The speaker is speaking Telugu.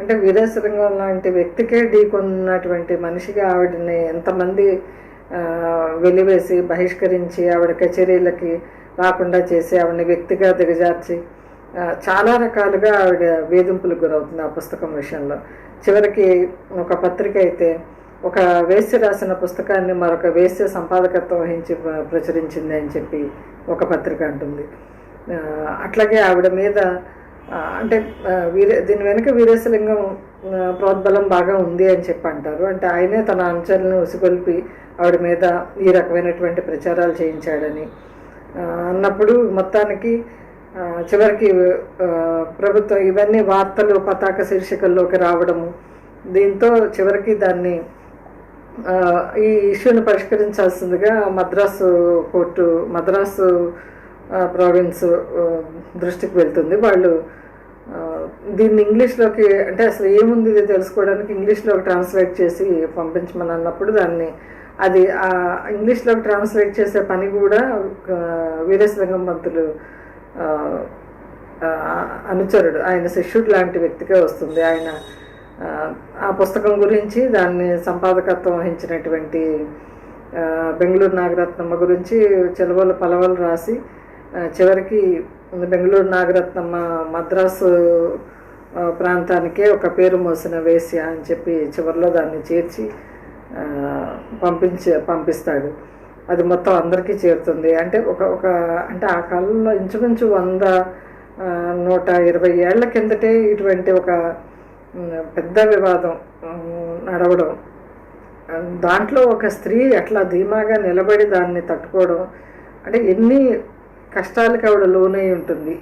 అంటే వీరేశలింగం లాంటి వ్యక్తికే ఢీకొన్నటువంటి మనిషిగా ఆవిడని ఎంతమంది వెలివేసి బహిష్కరించి ఆవిడ కచేరీలకి రాకుండా చేసి ఆవిడని వ్యక్తిగా దిగజార్చి చాలా రకాలుగా ఆవిడ వేధింపులకు గురవుతుంది ఆ పుస్తకం విషయంలో. చివరికి ఒక పత్రిక అయితే ఒక వేశ్య రాసిన పుస్తకాన్ని మరొక వేశ్య సంపాదకత్వం వహించి ప్రచురించింది అని చెప్పి ఒక పత్రిక అంటుంది. అట్లాగే ఆవిడ మీద అంటే వీర వీరే దీని వెనుక వీరేశలింగం ప్రోద్బలం బాగా ఉంది అని చెప్పి అంటారు. అంటే ఆయనే తన అంశాలను ఉసిగొల్పి ఆవిడ మీద ఈ రకమైనటువంటి ప్రచారాలు చేయించాడని అన్నప్పుడు మొత్తానికి చివరికి ప్రభుత్వం ఇవన్నీ వార్తలు పతాక శీర్షికల్లోకి రావడము దీంతో చివరికి దాన్ని ఈ ఇష్యూని పరిష్కరించాల్సిందిగా మద్రాసు కోర్టు మద్రాసు ప్రావిన్స్ దృష్టికి వెళ్తుంది. వాళ్ళు దీన్ని ఇంగ్లీష్లోకి అంటే అసలు ఏముంది ఇది తెలుసుకోవడానికి ఇంగ్లీష్లోకి ట్రాన్స్లేట్ చేసి పంపించమని అన్నప్పుడు దాన్ని అది ఆ ఇంగ్లీష్లోకి ట్రాన్స్లేట్ చేసే పని కూడా వీరేశలింగం పంతులు అనుచరుడు ఆయన శిష్యుడు లాంటి వ్యక్తికే వస్తుంది. ఆయన ఆ, పుస్తకం గురించి దాన్ని సంపాదకత్వం వహించినటువంటి బెంగళూరు నాగరత్నమ్మ గురించి చెలవలు పలవలు రాసి చివరికి బెంగళూరు నాగరత్నమ్మ మద్రాసు ప్రాంతానికే ఒక పేరు మోసిన వేశ్య అని చెప్పి చివరిలో దాన్ని చేర్చి ఆ, పంపించి పంపిస్తాడు. అది మొత్తం అందరికీ చేరుతుంది. అంటే ఒక ఒక అంటే ఆ కాలంలో ఇంచుమించు వంద నూట ఇరవై ఏళ్ళ కిందటే ఇటువంటి ఒక పెద్ద వివాదం నడవడం. దాంట్లో ఒక స్త్రీ అట్లా ధీమాగా నిలబడి దాన్ని తట్టుకోవడం అంటే ఎన్ని కష్టాలకి ఆవిడ లోనై ఉంటుంది.